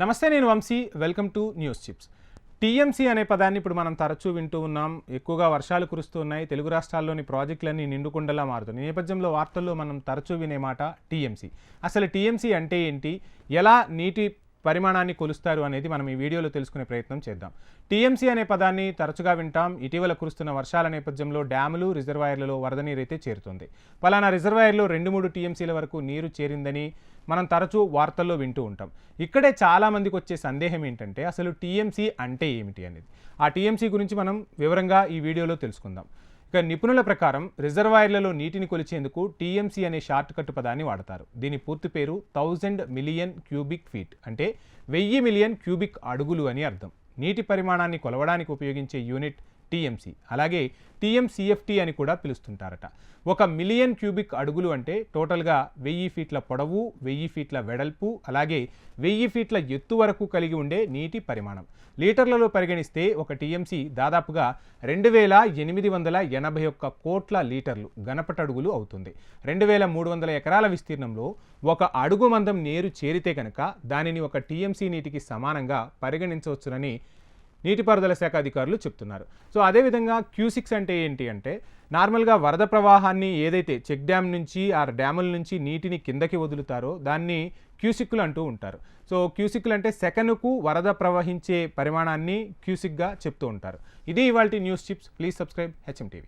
నమస్తే నేను Vamshi. Welcome to news chips. TMC అనే పదాన్ని ఇప్పుడు మనం తరచూ వింటూ ఉన్నాం. ఎక్కువగా వర్షాలు కురుస్తూ ఉన్నాయి. తెలుగు రాష్ట్రాల్లోని ప్రాజెక్టులన్నీ నిండుకుండలా మారుతున్నాయి నేపథ్యంలో వార్తల్లో మనం తరచూ వినే మాట టీఎంసీ. అసలు టీఎంసీ అంటే ఏంటి? ఎలా నీటి పరిమాణాన్ని కొలుస్తారు అనేది మనం ఈ వీడియోలో తెలుసుకునే ప్రయత్నం చేద్దాం. టీఎంసీ అనే పదాన్ని తరచుగా వింటాం. ఇటీవల కురుస్తున్న వర్షాల నేపథ్యంలో డ్యాములు రిజర్వాయర్లలో వరద నీరైతే చేరుతుంది. పలానా రిజర్వాయర్లో రెండు మూడు టీఎంసీల వరకు నీరు చేరిందని మనం తరచూ వార్తల్లో వింటూ ఉంటాం. ఇక్కడే చాలామందికి వచ్చే సందేహం ఏంటంటే అసలు టీఎంసీ అంటే ఏమిటి అనేది. ఆ టీఎంసీ గురించి మనం వివరంగా ఈ వీడియోలో తెలుసుకుందాం. ఇక నిపుణుల ప్రకారం రిజర్వాయర్లలో నీటిని కొలిచేందుకు టీఎంసీ అనే షార్ట్ కట్ పదాన్ని వాడతారు. దీని పూర్తి పేరు థౌజండ్ మిలియన్ క్యూబిక్ ఫీట్ అంటే వెయ్యి మిలియన్ క్యూబిక్ అడుగులు అని అర్థం. నీటి పరిమాణాన్ని కొలవడానికి ఉపయోగించే యూనిట్ టీఎంసీ. అలాగే టీఎంసీఎఫ్టీ అని కూడా పిలుస్తుంటారట. ఒక మిలియన్ క్యూబిక్ అడుగులు అంటే టోటల్గా వెయ్యి ఫీట్ల పొడవు వెయ్యి ఫీట్ల వెడల్పు అలాగే వెయ్యి ఫీట్ల ఎత్తు వరకు కలిగి ఉండే నీటి పరిమాణం. లీటర్లలో పరిగణిస్తే ఒక టీఎంసీ దాదాపుగా రెండు వేల ఎనిమిది వందల ఎనభై ఒక్క కోట్ల లీటర్లు గణపటడుగులు అవుతుంది. రెండు వేల మూడు వందల ఎకరాల విస్తీర్ణంలో ఒక అడుగు మందం నీరు చేరితే కనుక దానిని ఒక టీఎంసీ నీటికి సమానంగా పరిగణించవచ్చునని నీటిపారుదల శాఖ అధికారులు చెప్తున్నారు. సో అదేవిధంగా క్యూసిక్స్ అంటే ఏంటి అంటే నార్మల్గా వరద ప్రవాహాన్ని ఏదైతే చెక్ డ్యామ్ నుంచి ఆ డ్యాముల నుంచి నీటిని కిందకి వదులుతారో దాన్ని క్యూసిక్లు అంటూ ఉంటారు. సో క్యూసిక్లు అంటే సెకనుకు వరద ప్రవహించే పరిమాణాన్ని క్యూసిక్గా చెప్తూ ఉంటారు. ఇది ఇవాళ news chips. Please subscribe HM TV.